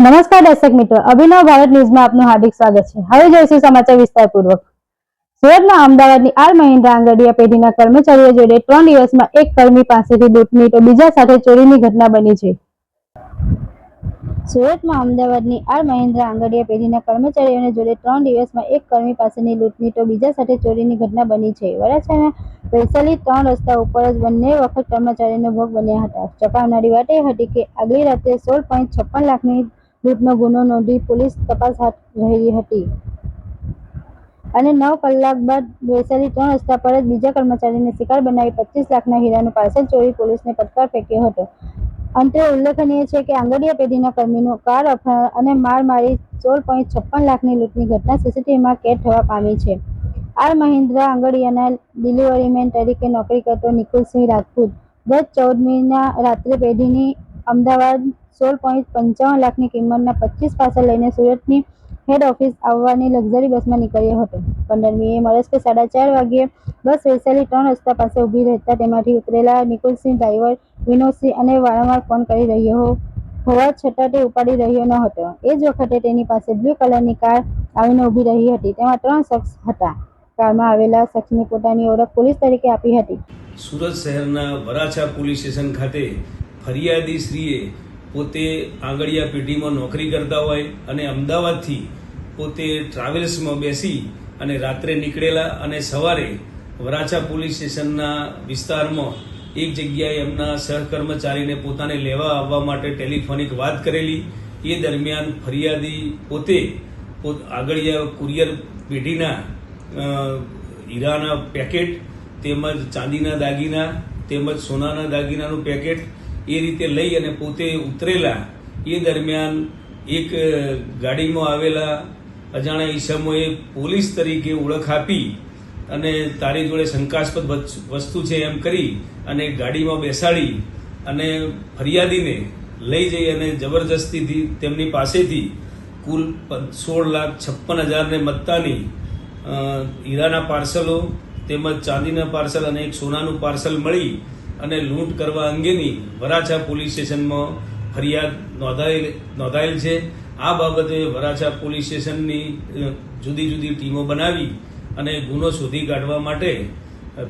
નમસ્કાર દર્શક મિત્રો, અભિનવ ભારત ન્યૂઝમાં આપનું હાર્દિક સ્વાગત છે. હવે જોઈશું સમાચાર વિસ્તારપૂર્વક? સુરતના અમદાવાદની આર મહિન્દ્રા આંગડિયા પેઢીના કર્મચારીઓ જોડે ત્રણ દિવસમાં એક કર્મી પાસેથી લૂંટની તો બીજા સાથે ચોરીની ઘટના બની છે. સુરતમાં અમદાવાદની આર મહિન્દ્રા આંગડિયા પેઢીના કર્મચારીઓને જોડે ત્રણ દિવસમાં એક કર્મી પાસેની લૂંટની તો બીજા સાથે ચોરીની ઘટના બની છે. વરાછાના વૈશાલી ત્રણ રસ્તા ઉપર જ બંને વખત કર્મચારીનો ભોગ બન્યા હતા. ચોંકાવનારી વાત એ હતી કે આગલી રાતે સોળ પોઈન્ટ છપ્પન લાખની લૂંટનો ગુનો નોંધી પોલીસ તપાસ હાથ રહી હતી. અને નવ કલાક બાદ વૈશાલી ત્રણ રસ્તા પર જ બીજા કર્મચારીને શિકાર બનાવી પચીસ લાખના હીરાનું પાર્સલ ચોરી પોલીસને પડકાર ફેંક્યો હતો. અંતે ઉલ્લેખનીય છે કે આંગડિયા પેઢીના કર્મીનું કાર અફાણ અને માર મારી સોળ પોઈન્ટ છપ્પન લાખની લૂંટની ઘટના સીસીટીવીમાં કેદ થવા પામી છે. આર મહિન્દ્રા આંગડિયાના ડિલિવરી મેન તરીકે નોકરી કરતો નિકુલસિંહ રાજપૂત ગત ચૌદમીના રાત્રે પેઢીની અમદાવાદ સોળ પોઈન્ટ પંચાવન લાખની કિંમતના પચીસ પાર્સલ લઈને સુરતની હેડ ઓફિસ આવવાની લક્ઝરી બસમાં નીકળ્યો હતો. પંદરમીએ મળસ્કે સાડા ચાર વાગ્યે બસ વૈશાલી ત્રણ રસ્તા પાસે ઊભી રહેતા તેમાંથી ઉતરેલા નિકુલસિંહ ડ્રાઈવર, વિનોદસિંહ અને વારંવાર ફોન કરી રહ્યો હોવા છતાં તે ઉપાડી રહ્યો ન હતો. એ જ વખતે તેની પાસે બ્લુ કલરની કાર આવીને ઊભી રહી હતી. તેમાં ત્રણ શખ્સ હતા. કારમાં આવેલા શખ્સની પોતાની ઓળખ પોલીસ તરીકે આપી હતી. સુરત શહેરના વરાછા પોલીસ સ્ટેશન ખાતે ફરિયાદી શ્રીએ પોતે આંગળીયા પેઢીમાં નોકરી કરતા હોય અને અમદાવાદથી પોતે ટ્રાવેલ્સમાં બેસી અને રાત્રે નીકળેલા અને સવારે વરાછા પોલીસ સ્ટેશનના વિસ્તારમાં એક જગ્યાએ એમના સહકર્મચારીને પોતાને લેવા આવવા માટે ટેલિફોનિક વાત કરેલી. એ દરમિયાન ફરિયાદી પોતે પોત આગળિયા કુરિયર પેઢીના હીરાના પેકેટ તેમજ ચાંદીના દાગીના તેમજ સોનાના દાગીનાનું પેકેટ એ રીતે લઈ અને પોતે ઉતરેલા, એ દરમિયાન એક ગાડીમાં આવેલા અજાણ્યા ઈસમોએ પોલીસ તરીકે ઓળખ આપી અને તારી જોડે શંકાસ્પદ વસ્તુ- છે એમ કરી અને ગાડીમાં બેસાડી અને ફરિયાદીને લઈ જઈ અને જબરજસ્તીથી તેમની પાસેથી કુલ સોળ લાખ છપ્પન હજારને મત્તાની હીરાના પાર્સલો તેમજ ચાંદીના પાર્સલ અને એક સોનાનું પાર્સલ મળી અને લૂંટ કરવા અંગેની વરાછા પોલીસ સ્ટેશનમાં ફરિયાદ નોંધાયેલ નોંધાયેલ છે. આ બાબતે વરાછા પોલીસ સ્ટેશનની જુદી જુદી ટીમો બનાવી અને ગુનો શોધી કાઢવા માટે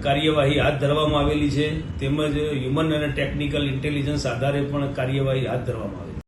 કાર્યવાહી હાથ ધરવામાં આવેલી છે. તેમજ હ્યુમન અને ટેકનિકલ ઇન્ટેલિજન્સ આધારે પણ કાર્યવાહી હાથ ધરવામાં આવી